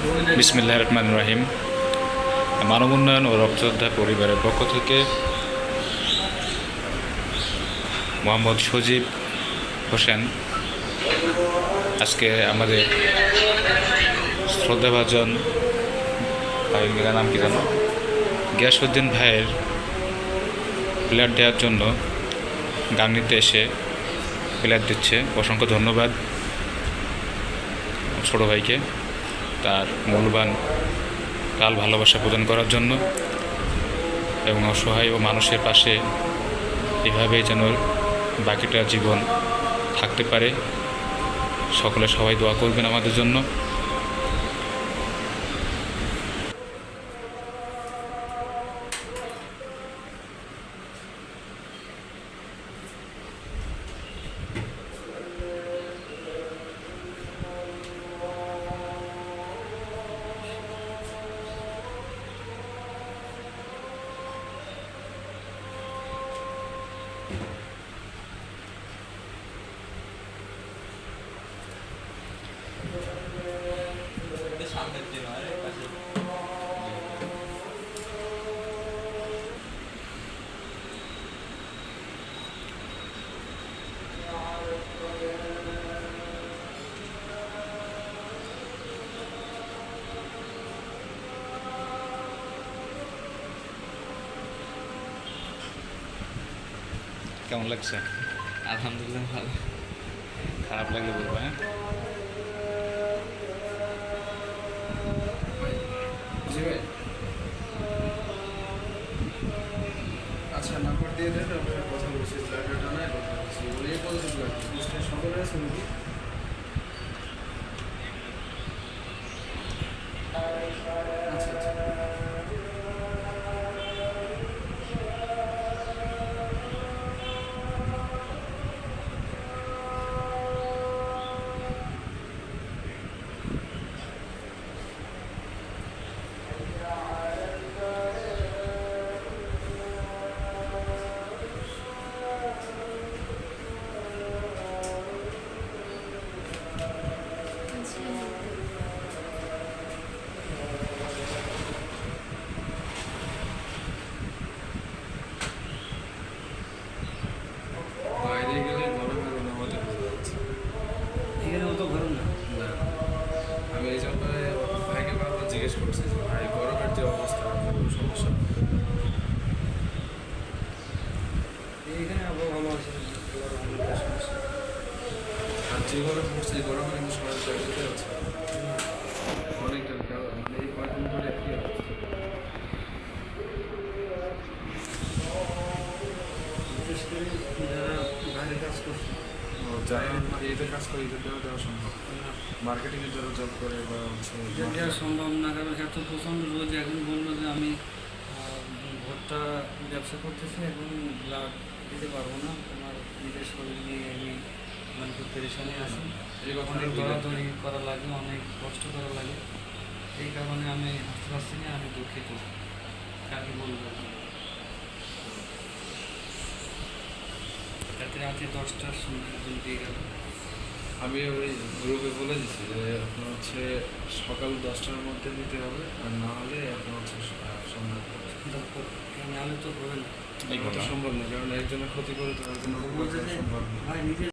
বিসমিল্লাহ রহমান রাহিম। মানব উন্নয়ন ও রক্তযোদ্ধা পরিবারের পক্ষ থেকে মোহাম্মদ সজীব হোসেন, আজকে আমাদের শ্রদ্ধাভাজন ভাইয়ের নাম কি জানো গিয়াসুদ্দিন ভাইয়ের প্লেয়ার দেওয়ার জন্য গান গাংনিতে এসে প্লেয়ার দিচ্ছে। অসংখ্য ধন্যবাদ ছোটো ভাইকে। তার মূল্যবান কাল ভালোবাসা প্রদান করার জন্য এবং অসহায় ও মানুষের পাশে এভাবে যেন বাকিটা জীবন থাকতে পারে। সকলে সবাই দোয়া করবেন আমাদের জন্য। কেমন লাগছে আলহামদুলিল্লাহ ভালো খারাপ লাগলে বলবো হ্যাঁ কথা বলছি ফ্ল্যাটের জানায় কথা বলছি বলে পজিটিভ লাগবে পোস্টের সকলে আছে নাকি আচ্ছা আচ্ছা বাইরে গেলে গরমের অনুমতি বোঝা যাচ্ছে এখানে অত গরম না। আমি এই জন্য ভাইকে বারবার জিজ্ঞেস করছি যে ভাই গরমের যে অবস্থা সমস্যা? এখানে আবহাওয়া ভালো আছে আর যে গরম পড়ছে এই গরমে কিন্তু সবাই হচ্ছে অনেকটা মানে এই কয়েকদিন ধরে একই বিশেষ করে যারা বাইরে কাজ করছে যাই মানে এদের কাজ করে এদের দেওয়া দেওয়া সম্ভব মার্কেটিংয়ের যারা জব করে বা হচ্ছে এটা দেওয়া সম্ভব না কারণ এত প্রচণ্ড রোদ এখন বলল যে আমি ভোটটা ব্যবসা করতেছি এখন ব্লাড দিতে পারব না। তোমার নিজের শরীর নিয়ে আমি মানে খুব পেরেশানি আছি। অনেক দৌড়াদৌড়ি করা লাগে অনেক কষ্ট করা লাগে। এই কারণে আমি হাসতে পারছি না আমি দুঃখিত। কাকে বলব? রাতে দশটার সময় একজন দিয়ে গেল। আমি ওই গ্রুপে বলে দিচ্ছি যে আপনার হচ্ছে সকাল দশটার মধ্যে দিতে হবে আর না হলে আপনার হচ্ছে সন্ধ্যা তারপর নাহলে তো হবে না। সম্ভব না কারণ একজনের ক্ষতি করে তো সম্ভব না ভাই নিজের